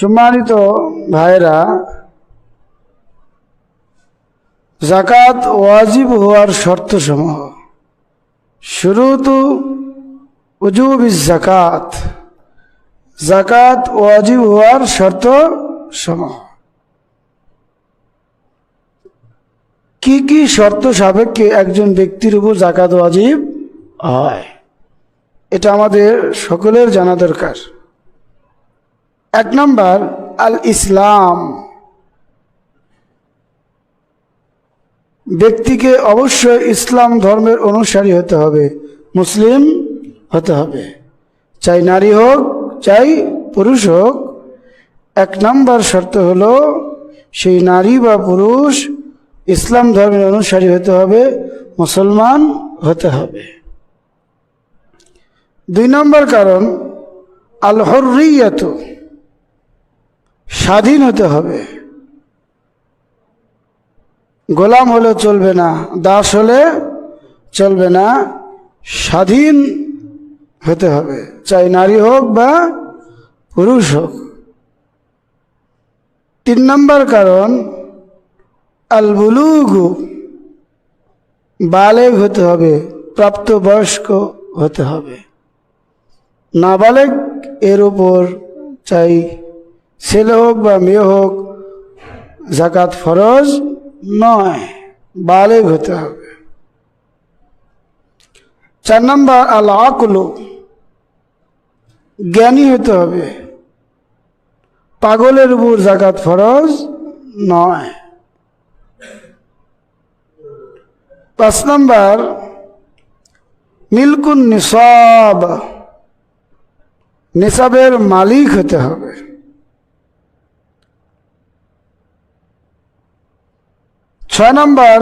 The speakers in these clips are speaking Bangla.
সম্মানিত ভাইরা জাকাত ওয়াজিব হওয়ার শর্ত সমূহ শুরুতু উজুব জাকাত জাকাত ওয়াজিব হওয়ার শর্ত সমূহ কি কি শর্ত সাপেক্ষে একজন ব্যক্তির উপর জাকাত ওয়াজিব হয়? এটা আমাদের সকলের জানা দরকার। এক নম্বর আল ইসলাম ব্যক্তিকে অবশ্যই ইসলাম ধর্মের অনুসারী হতে হবে, মুসলিম হতে হবে। চাই নারী হোক, চাই পুরুষ হোক। এক নম্বর শর্ত হলো, সেই নারী বা পুরুষ ইসলাম ধর্মের অনুসারী হতে হবে, মুসলমান হতে হবে। দুই নম্বর কারণ আল হরিয়াত স্বাধীন হতে হবে। গোলাম হলে চলবে না, দাস হলে চলবে না, স্বাধীন হতে হবে, চাই নারী হোক বা পুরুষ হোক। তিন নম্বর কারণ আল বুলুগু বালেগ হতে হবে, প্রাপ্তবয়স্ক হতে হবে। নাবালেগ এর উপর চাই ছেলে হোক বা মেয়ে হোক জাকাত ফরজ নয়, বালেগ হতে হবে। চার নম্বর আল আকলু জ্ঞানী হতে হবে। পাগলের উপর জাকাত ফরজ নয়। পাঁচ নম্বর মিল্কুন নিসব নিসাবের মালিক হতে হবে। ছয় নম্বর,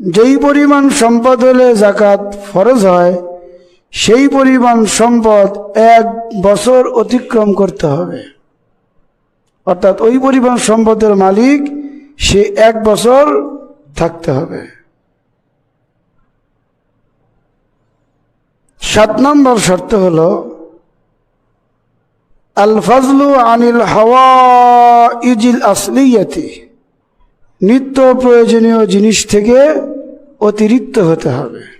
যেই পরিমাণ সম্পদ হলে জাকাত ফরজ হয়, সেই পরিমাণ সম্পদ এক বছর অতিক্রম করতে হবে। অর্থাৎ ওই পরিমাণ সম্পদের মালিক, সে এক বছর থাকতে হবে। সাত নম্বর শর্ত হল আল ফজলু আনিল হাওয়া ইজিল আসলিয়াতি। নিত্য প্রয়োজনীয় জিনিস থেকে অতিরিক্ত হতে হবে।